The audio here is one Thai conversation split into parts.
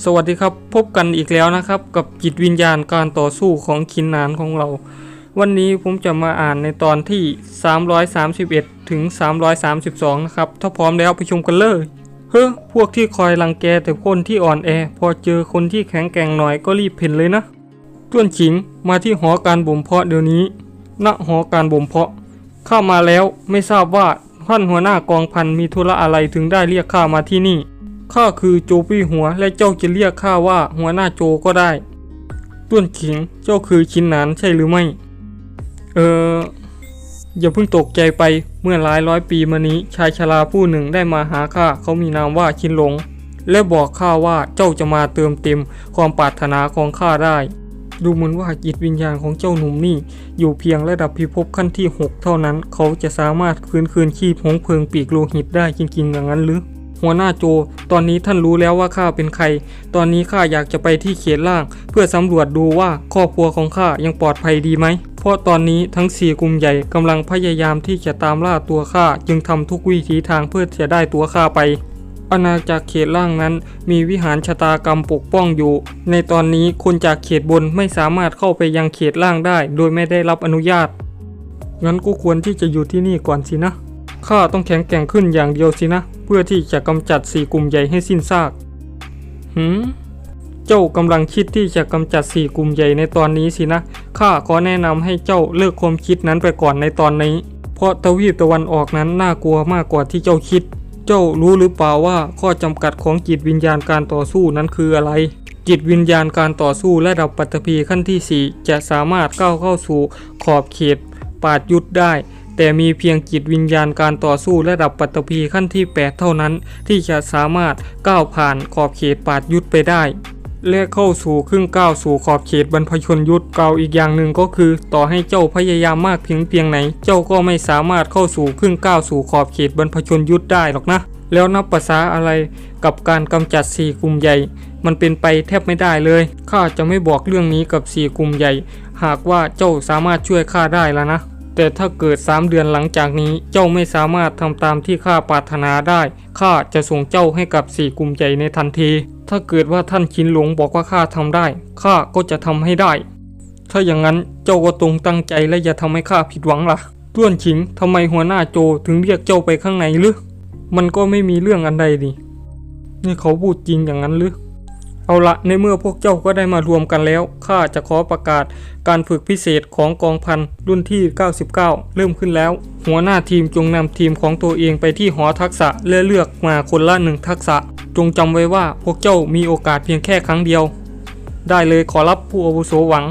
สวัสดีครับพบกันอีกแล้วนะครับ กับจิตวิญญาณการต่อสู้ของคินนานของเรา วันนี้ผมจะมาอ่านในตอนที่ 331 ถึง 332 นะครับ ถ้าพร้อมแล้วไปชมกันเลยเฮ้อพวกที่คอยรังแกแต่คนที่อ่อนแอ พอเจอคนที่แข็งแกร่งหน่อยก็รีบเพ่นเลยนะต้วนฉิงมาที่หอการบ่มเพาะเดี๋ยวนี้ณหอการบ่มเพาะ เข้ามาแล้วไม่ทราบว่าท่านหัวหน้ากองพันมีธุระอะไรถึงได้เรียกข้ามาที่นี่ ข้าคือโจปี้หัวและเจ้าจะเรียกข้าว่าหัวหน้าโจก็ได้ ต้วนขิงเจ้าคือชินหนานใช่หรือไม่ เอออย่าเพิ่งตกใจไปเมื่อหลายร้อยปีมานี้ ชายชราผู้หนึ่งได้มาหาข้าเขามีนามว่าชินหลง และบอกข้าว่าเจ้าจะมาเติมเต็มความปรารถนาของข้าได้ ดูเหมือนว่าจิตวิญญาณของเจ้าหนุ่มนี่ อยู่เพียงระดับพิภพขั้นที่ 6 เท่านั้น เขาจะสามารถคืนคืนชีพหงเพลิงปีกโลหิตได้จริงๆอย่างนั้นหรือ หัวหน้าโจ ตอนนี้ท่านรู้แล้วว่าข้าเป็นใคร ตอนนี้ข้าอยากจะไปที่เขตล่าง เพื่อสำรวจดูว่าครอบครัวของข้ายังปลอดภัยดีไหม เพราะตอนนี้ทั้งสี่กลุ่มใหญ่กำลังพยายามที่จะตามล่าตัวข้าจึงทำทุกวิถีทางเพื่อจะได้ตัวข้าไปอาณาจักรเขตล่างนั้นมีวิหารชะตากรรมปกป้องอยู่ ในตอนนี้คนจากเขตบนไม่สามารถเข้าไปยังเขตล่างได้ โดยไม่ได้รับอนุญาต งั้นกูควรที่จะอยู่ที่นี่ก่อนสินะ ข้าต้องแข็งแกร่งขึ้นอย่างเดียวสินะ เพื่อที่จะกำจัดสี่กลุ่มใหญ่ให้สิ้นซาก หืม เจ้ากำลังคิดที่จะกำจัดสี่กลุ่มใหญ่ในตอนนี้สินะ ข้าขอแนะนำให้เจ้าเลิกความคิดนั้นไปก่อนในตอนนี้ เพราะทวีปตะวันออกนั้นน่ากลัวมากกว่าที่เจ้าคิด เจ้ารู้หรือเปล่าว่าข้อจำกัดของจิตวิญญาณการต่อสู้นั้นคืออะไร จิตวิญญาณการต่อสู้ระดับปัตภีขั้นที่ 4 จะสามารถก้าวเข้าสู่ขอบเขตปาดยุทธได้ แต่มีเพียงจิตวิญญาณการต่อสู้ระดับปัตภีขั้นที่ 8 เท่านั้น ที่จะสามารถก้าวผ่านขอบเขตปาดยุทธไปได้และเข้าสู่ครึ่งก้าวสู่ขอบเขตบรรพชนยุทธกล่าวอีกอย่างหนึ่งก็คือ ต่อให้เจ้าพยายามมากเพียงเพียงไหน เจ้าก็ไม่สามารถเข้าสู่ครึ่งก้าวสู่ขอบเขตบรรพชนยุทธได้หรอกนะ แล้วนับภาษาอะไรกับการกำจัดสี่กลุ่มใหญ่ มันเป็นไปแทบไม่ได้เลยข้าจะไม่บอกเรื่องนี้กับสี่กลุ่มใหญ่ หากว่าเจ้าสามารถช่วยข้าได้แล้วนะ แต่ถ้าเกิด3เดือนหลังจากนี้เจ้าไม่สามารถทำตามที่ข้าปรารถนาได้ ข้าจะส่งเจ้าให้กับสี่กลุ่มใหญ่ในทันที ถ้าเกิดว่าท่านชินหลงบอกว่าข้าทำได้ ข้าก็จะทำให้ได้ ถ้าอย่างนั้นเจ้าก็ตรงตั้งใจและอย่าทำให้ข้าผิดหวังล่ะต้วนฉิงทำไมหัวหน้าโจถึงเรียกเจ้าไปข้างในหรือ มันก็ไม่มีเรื่องอันใดนี่นี่เขาพูดจริงอย่างนั้นหรือ เอาละในเมื่อพวกเจ้าก็ได้มารวมกันแล้วข้าจะขอประกาศการฝึกพิเศษของกองพันรุ่นที่ 99 เริ่มขึ้นแล้ว หัวหน้าทีมจงนำทีมของตัวเองไปที่หอทักษะและเลือกมาคนละหนึ่งทักษะ จงจำไว้ว่าพวกเจ้ามีโอกาสเพียงแค่ครั้งเดียว ได้เลยขอรับผู้อาวุโสหวัง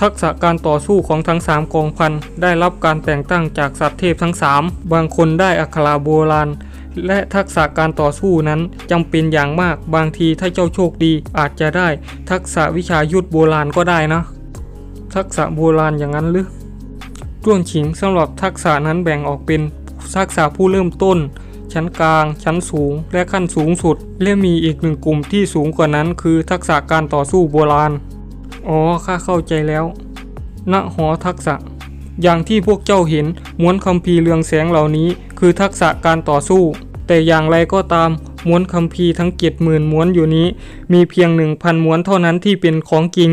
ทักษะการต่อสู้ของทั้ง 3 กองพันได้รับการแต่งตั้งจากสัตว์เทพทั้ง 3 บางคนได้อักขระโบราณ และทักษะการต่อสู้นั้นจำเป็นอย่างมากบางทีถ้าเจ้าโชคดีอาจจะได้ทักษะวิชายุทธโบราณก็ได้นะ ทักษะโบราณอย่างนั้นหรือต้วนฉิงสำหรับทักษะนั้นแบ่งออกเป็นทักษะผู้เริ่มต้น ชั้นกลาง ชั้นสูง และขั้นสูงสุด และมีอีกหนึ่งกลุ่มที่สูงกว่านั้น คือทักษะการต่อสู้โบราณ อ๋อข้าเข้าใจแล้วณหอทักษะ อย่างที่พวกเจ้าเห็นม้วนคัมภีร์เรืองแสงเหล่านี้ คือทักษะการต่อสู้ แต่อย่างไรก็ตามม้วนคัมภีร์ทั้งเจ็ดหมื่นม้วนอยู่นี้ มีเพียงหนึ่งพันม้วนเท่านั้นที่เป็นของจริง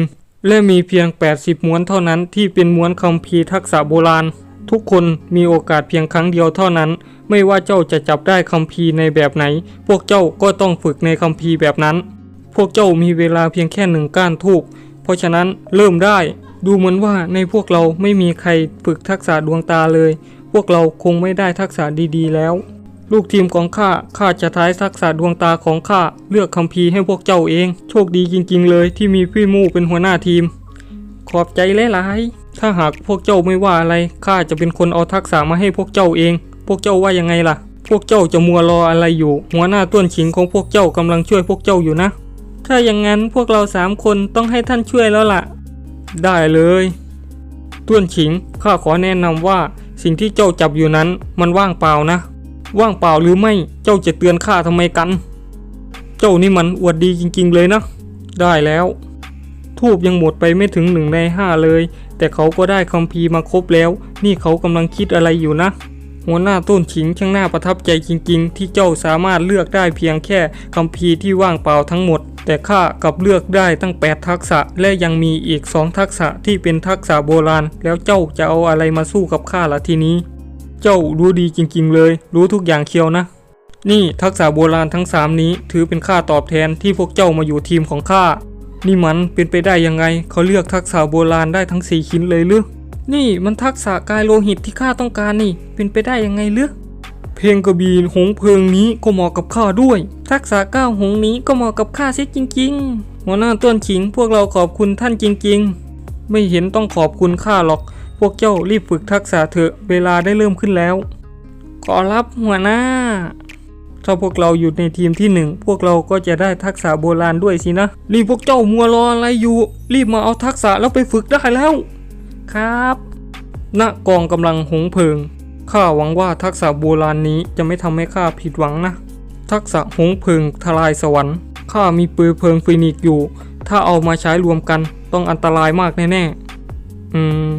และมีเพียง 80 ม้วนเท่านั้นที่เป็นม้วนคัมภีร์ทักษะโบราณ ทุกคนมีโอกาสเพียงครั้งเดียวเท่านั้น ไม่ว่าเจ้าจะจับได้คัมภีร์ในแบบไหน พวกเจ้าก็ต้องฝึกในคัมภีร์แบบนั้น พวกเจ้ามีเวลาเพียงแค่หนึ่งก้านทูบเพราะฉะนั้นเริ่มได้ ดูเหมือนว่าในพวกเราไม่มีใครฝึกทักษะดวงตาเลย พวกเราคงไม่ได้ทักษะดีๆ แล้ว ลูกทีมของข้า ข้าจะท้ายทักษะดวงตาของข้า เลือกคัมภีร์ให้พวกเจ้าเอง โชคดีจริง ๆ เลยที่มีพี่มู่เป็นหัวหน้าทีม ขอบใจหลายๆถ้าหากพวกเจ้าไม่ว่าอะไร ข้าจะเป็นคนเอาทักษะมาให้พวกเจ้าเอง พวกเจ้าว่ายังไงล่ะ พวกเจ้าจะมัวรออะไรอยู่ หัวหน้าต้วนฉิงของพวกเจ้ากำลังช่วยพวกเจ้าอยู่นะ ถ้าอย่างนั้นพวกเราสามคนต้องให้ท่านช่วยแล้วล่ะ ได้เลยต้วนฉิงข้าขอแนะนำว่าสิ่งที่เจ้าจับอยู่นั้นมันว่างเปล่านะ ว่างเปล่าหรือไม่เจ้าจะเตือนข้าทำไมกัน เจ้านี่มันอวดดีจริงๆเลยนะ ได้แล้ว ทูบยังหมดไปไม่ถึงหนึ่งในห้าเลย แต่เขาก็ได้คัมภีร์มาครบแล้ว นี่เขากำลังคิดอะไรอยู่นะ หัวหน้าต้นฉิงช่างน่าประทับใจจริง ๆ ที่เจ้าสามารถเลือกได้เพียงแค่คัมภีร์ที่ว่างเปล่าทั้งหมด แต่ข้ากลับเลือกได้ตั้ง 8 ทักษะ และยังมีอีก 2 ทักษะที่เป็นทักษะโบราณ แล้วเจ้าจะเอาอะไรมาสู้กับข้าละทีนี้ เจ้ารู้ดีจริงๆเลย รู้ทุกอย่างเคียวนะ นี่ทักษะโบราณทั้ง 3 นี้ ถือเป็นค่าตอบแทนที่พวกเจ้ามาอยู่ทีมของข้า นี่มันเป็นไปได้ยังไง เขาเลือกทักษะโบราณได้ทั้ง4ชิ้นเลยหรือนี่มันทักษะกายโลหิตที่ข้าต้องการนี่ เป็นไปได้ยังไงหรือ เพลงกระบีหงเพลิงนี้ก็เหมาะกับข้าด้วย ทักษะก้าวหงนี้ก็เหมาะกับข้าเสียจริง ๆ หัวหน้าต้นขิงพวกเราขอบคุณท่านจริง ๆ ไม่เห็นต้องขอบคุณข้าหรอก พวกเจ้ารีบฝึกทักษะเถอะเวลาได้เริ่มขึ้นแล้ว ขอรับหัวหน้า ถ้าพวกเราอยู่ในทีมที่หนึ่งพวกเราก็จะได้ทักษะโบราณด้วยสินะ รีบพวกเจ้ามัวรออะไรอยู่ รีบมาเอาทักษะแล้วไปฝึกได้แล้ว ครับณกองกำลังหงเพลิง ข้าหวังว่าทักษะโบราณนี้จะไม่ทำให้ข้าผิดหวังนะ ทักษะหงเพิงทลายสวรรค์ข้ามีปืนเพลิงฟินิกซ์อยู่ ถ้าเอามาใช้รวมกันต้องอันตรายมากแน่ๆ อืม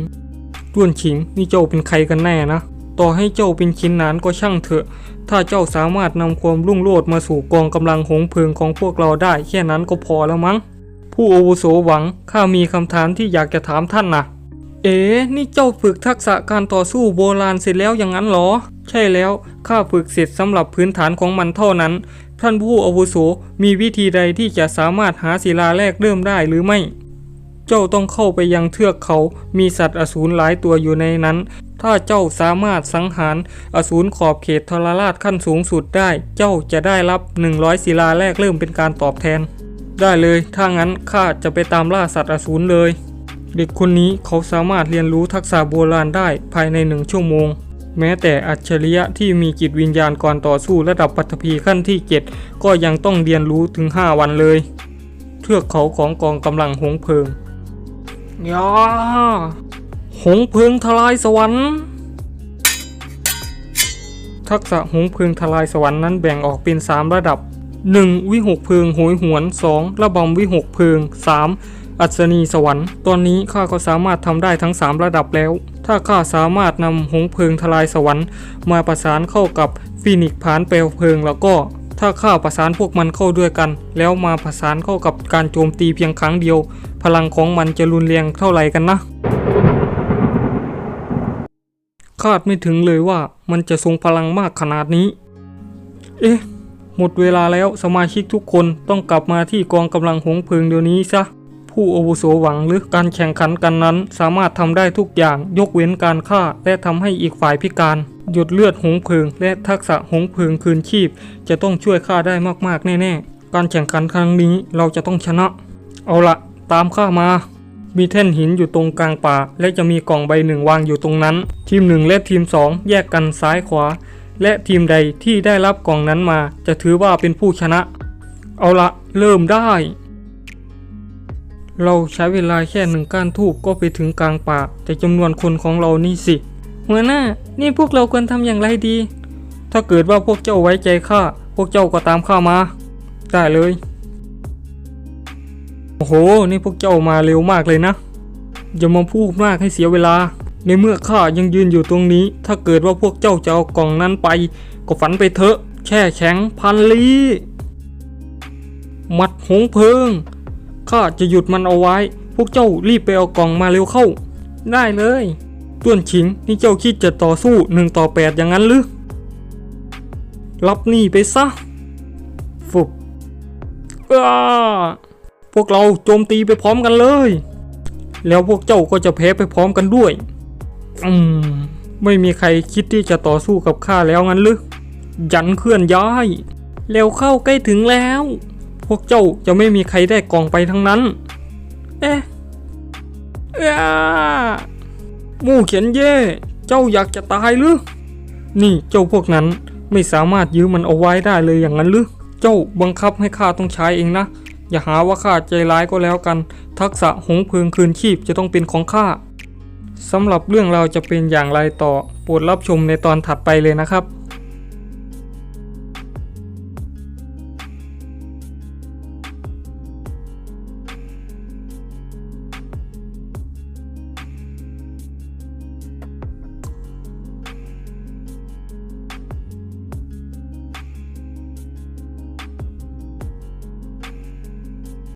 ต้วนฉิงนี่เจ้าเป็นใครกันแน่นะ ต่อให้เจ้าเป็นชินนานก็ช่างเถอะ ถ้าเจ้าสามารถนำความรุ่งโรจน์มาสู่กองกำลังหงเพิงของพวกเราได้แค่นั้นก็พอแล้วมั้ง ผู้อาวุโสหวังข้ามีคำถามที่อยากจะถามท่านนะ เอ๋นี่เจ้าฝึกทักษะการต่อสู้โบราณเสร็จแล้วอย่างนั้นเหรอ ใช่แล้ว ข้าฝึกเสร็จสำหรับพื้นฐานของมันเท่านั้น ท่านผู้อาวุโสมีวิธีใดที่จะสามารถหาศิลาแรกเริ่มได้หรือไม่ เจ้าต้องเข้าไปยังเทือกเขา มีสัตว์อสูรหลายตัวอยู่ในนั้น ถ้าเจ้าสามารถสังหารอสูรขอบเขตทรราชขั้นสูงสุดได้ เจ้าจะได้รับ 100 ศิลาแรกเริ่มเป็นการตอบแทน ได้เลย ถ้างั้นข้าจะไปตามล่าสัตว์อสูรเลย เด็กคนนี้เขาสามารถเรียนรู้ทักษะโบราณได้ภายในหนึ่งชั่วโมง แม้แต่อัจฉริยะที่มีจิตวิญญาณก่อนต่อสู้ระดับปัตภีขั้นที่ 7 ก็ยังต้องเรียนรู้ถึง 5 วันเลย เทือกเขาของกองกำลังหงเพลิงยาหงเพลิงทลายสวรรค์ ทักษะหงเพลิงทลายสวรรค์นั้นแบ่งออกเป็น 3 ระดับ 1. วิหกเพลิงโหยหวน 2. ระบำวิหกเพลิง 3. อัศนีสวรรค์ ตอนนี้ข้าก็สามารถทำได้ทั้ง 3 ระดับแล้ว ถ้าข้าสามารถนำหงเพลิงทลายสวรรค์ มาประสานเข้ากับฟีนิกซ์ผานเปลวเพลิงแล้วก็ ถ้าข้าประสานพวกมันเข้าด้วยกัน แล้วมาประสานเข้ากับการโจมตีเพียงครั้งเดียว พลังของมันจะรุนแรงเท่าไหร่กันนะคาดไม่ถึงเลยว่ามันจะทรงพลังมากขนาดนี้ เอ๊ะ หมดเวลาแล้วสมาชิกทุกคนต้องกลับมาที่กองกำลังหงเพลิงเดี๋ยวนี้ซะ ผู้อาวุโสหวังหรือการแข่งขันกันนั้น สามารถทำได้ทุกอย่างยกเว้นการฆ่า และทำให้อีกฝ่ายพิการ หยดเลือดหงเพิง และทักษะหงเพิงคืนชีพ จะต้องช่วยข้าได้มากๆ แน่ๆ การแข่งขันครั้งนี้เราจะต้องชนะ เอาละตามข้ามามีแท่นหินอยู่ตรงกลางป่า และจะมีกล่องใบหนึ่งวางอยู่ตรงนั้น ทีมหนึ่งและทีมสองแยกกันซ้ายขวา และทีมใดที่ได้รับกล่องนั้นมา จะถือว่าเป็นผู้ชนะ เอาละเริ่มได้ เราใช้เวลาแค่หนึ่งก้านทูบก็ไปถึงกลางป่า แต่จำนวนคนของเรานี่สิ หัวหน้า นี่พวกเราควรทำอย่างไรดี ถ้าเกิดว่าพวกเจ้าไว้ใจข้า พวกเจ้าก็ตามข้ามา ได้เลย โอ้โห นี่พวกเจ้ามาเร็วมากเลยนะ อย่ามาพูดมากให้เสียเวลา ในเมื่อข้ายังยืนอยู่ตรงนี้ ถ้าเกิดว่าพวกเจ้าจะเอากล่องนั้นไป ก็ฝันไปเถอะ แช่แข็งพันลีมัดหงเพิง ข้าจะหยุดมันเอาไว้ พวกเจ้ารีบไปเอากล่องมาเร็วเข้า ได้เลยต้วนฉิงนี่เจ้าคิดจะต่อสู้หนึ่งต่อแปดอย่างนั้นหรือรับนี่ไปซะฟุบอ้าพวกเราโจมตีไปพร้อมกันเลย แล้วพวกเจ้าก็จะแพ้ไปพร้อมกันด้วย อืม ไม่มีใครคิดที่จะต่อสู้กับข้าแล้วงั้นหรือยันเคลื่อนย้าย เร็วเข้าใกล้ถึงแล้ว พวกเจ้าจะไม่มีใครได้กล่องไปทั้งนั้น เอ๊ะอ้ามู่เขียนเย่ เจ้าอยากจะตายหรือ นี่เจ้าพวกนั้นไม่สามารถยื้อมันเอาไว้ได้เลยอย่างนั้นหรือ เจ้าบังคับให้ข้าต้องใช้เองนะ อย่าหาว่าข้าใจร้ายก็แล้วกัน ทักษะหงเพลิงคืนชีพจะต้องเป็นของข้าสำหรับเรื่องเราจะเป็นอย่างไรต่อ โปรดรับชมในตอนถัดไปเลยนะครับ